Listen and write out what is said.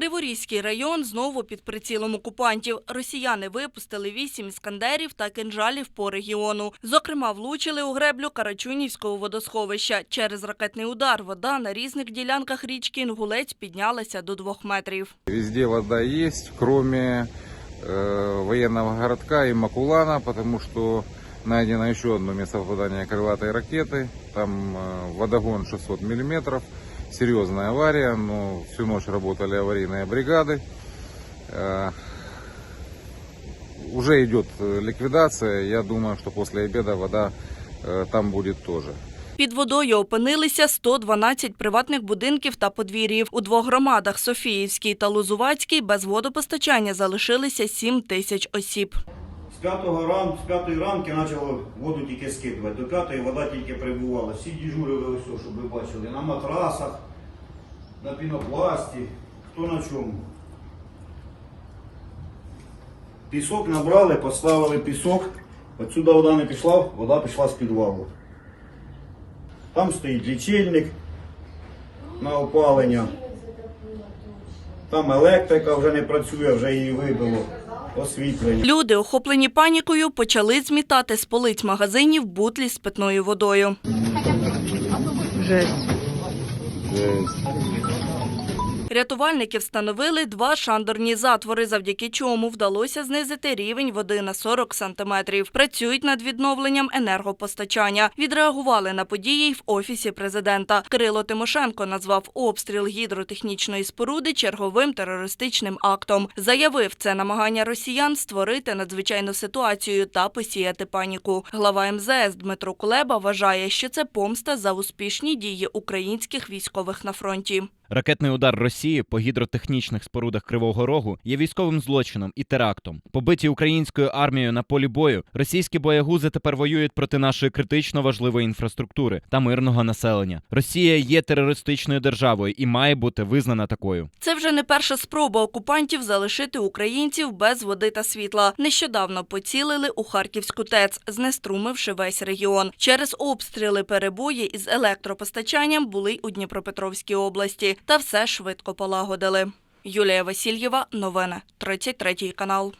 Криворізький район знову під прицілом окупантів. Росіяни випустили вісім іскандерів та кинжалів по регіону. Зокрема, влучили у греблю Карачунівського водосховища. Через ракетний удар вода на різних ділянках річки Інгулець піднялася до двох метрів. Везде вода есть, кроме э, военного городка и Макулана, потому что найдено еще одно место попадания крылатой ракеты. Там э, водогон 600 миллиметров. Серьезная авария, но всю ночь работали аварийные бригады. Э, уже идет э, ликвидация. Я думаю, что после обеда вода э, там будет тоже. Під водою опинилися 112 приватних будинків та подвір'їв. У двох громадах Софіївській та Лозувацькій без водопостачання залишилися 7 тисяч осіб. З п'ятого ран, з п'ятої ранки почало воду тільки скидувати. До п'ятої вода тільки прибувала. Всі дежурили ось, щоб ви бачили, на матрасах, на пінопласті, хто на чому. Пісок набрали, поставили пісок. Отсюди вода не пішла, вода пішла з підвалу. Там стоїть лічильник на опалення. Там електрика вже не працює, вже її вибило. Освітлення. Люди, охоплені панікою, почали змітати з полиць магазинів бутлі з питною водою. Рятувальники встановили два шандорні затвори, завдяки чому вдалося знизити рівень води на 40 сантиметрів. Працюють над відновленням енергопостачання. Відреагували на події й в офісі президента. Кирило Тимошенко назвав обстріл гідротехнічної споруди черговим терористичним актом. Заявив, це намагання росіян створити надзвичайну ситуацію та посіяти паніку. Глава МЗС Дмитро Кулеба вважає, що це помста за успішні дії українських військових на фронті. Ракетний удар Росії по гідротехнічних спорудах Кривого Рогу є військовим злочином і терактом. Побиті українською армією на полі бою, російські боягузи тепер воюють проти нашої критично важливої інфраструктури та мирного населення. Росія є терористичною державою і має бути визнана такою. Це вже не перша спроба окупантів залишити українців без води та світла. Нещодавно поцілили у Харківську ТЕЦ, знеструмивши весь регіон. Через обстріли перебої із електропостачанням були у Дніпропетровській області, та все швидко полагодили. Юлія Васильєва, новини, 33 канал.